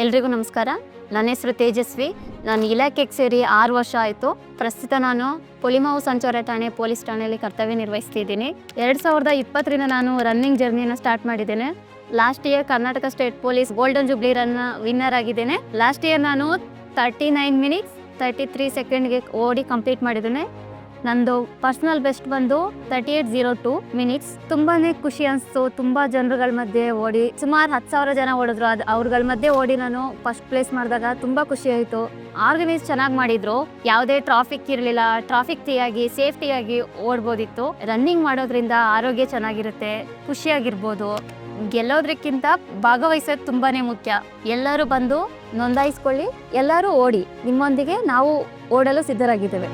ಎಲ್ರಿಗೂ ನಮಸ್ಕಾರ. ನನ್ನ ಹೆಸರು ತೇಜಸ್ವಿ. ನಾನು ಇಲಾಖೆಗೆ ಸೇರಿ ಆರು ವರ್ಷ ಆಯಿತು. ಪ್ರಸ್ತುತ ನಾನು ಪೊಲಿಮಾವು ಸಂಚಾರ ಠಾಣೆ ಪೊಲೀಸ್ ಠಾಣೆಯಲ್ಲಿ ಕರ್ತವ್ಯ ನಿರ್ವಹಿಸ್ತಿದ್ದೀನಿ. ಎರಡು ಸಾವಿರದ ಇಪ್ಪತ್ತರಿಂದ ನಾನು ರನ್ನಿಂಗ್ ಜರ್ನಿನ ಸ್ಟಾರ್ಟ್ ಮಾಡಿದ್ದೇನೆ. Last year Karnataka state police golden jubilee run winner ಆಗಿದ್ದೇನೆ. ಲಾಸ್ಟ್ ಇಯರ್ ನಾನು thirty nine minutes thirty three ಸೆಕೆಂಡ್ಗೆ ಓಡಿ ಕಂಪ್ಲೀಟ್ ಮಾಡಿದ್ದೇನೆ. ನಂದು ಪರ್ಸನಲ್ ಬೆಸ್ಟ್ ಬಂದು thirty eight zero two minutes ತುಂಬಾನೇ ಖುಷಿ ಅನಿಸ್ತು. ತುಂಬಾ ಜನರುಗಳ ಮಧ್ಯೆ ಓಡಿ, ಸುಮಾರು ಹತ್ತು ಸಾವಿರ ಜನ ಓಡಿದ್ರು. ಅದು ಅವ್ರಗಳ ಮಧ್ಯೆ ಓಡಿ ನಾನು ಫಸ್ಟ್ ಪ್ಲೇಸ್ ಮಾಡಿದಾಗ ತುಂಬಾ ಖುಷಿ ಆಯಿತು. ಆರ್ಗನೈಸ್ ಚೆನ್ನಾಗಿ ಮಾಡಿದ್ರು. ಯಾವುದೇ ಟ್ರಾಫಿಕ್ ಇರಲಿಲ್ಲ. ಟ್ರಾಫಿಕ್ ಫ್ರೀಯಾಗಿ ಸೇಫ್ಟಿಯಾಗಿ ಓಡ್ಬೋದಿತ್ತು. ರನ್ನಿಂಗ್ ಮಾಡೋದ್ರಿಂದ ಆರೋಗ್ಯ ಚೆನ್ನಾಗಿರುತ್ತೆ. ಖುಷಿಯಾಗಿರ್ಬೋದು. ಗೆಲ್ಲೋದ್ರಕ್ಕಿಂತ ಭಾಗವಹಿಸೋದು ತುಂಬಾನೇ ಮುಖ್ಯ. ಎಲ್ಲರೂ ಬಂದು ನೋಂದಾಯಿಸ್ಕೊಳ್ಳಿ. ಎಲ್ಲರೂ ಓಡಿ. ನಿಮ್ಮೊಂದಿಗೆ ನಾವು ಓಡಲು ಸಿದ್ಧರಾಗಿದ್ದೇವೆ.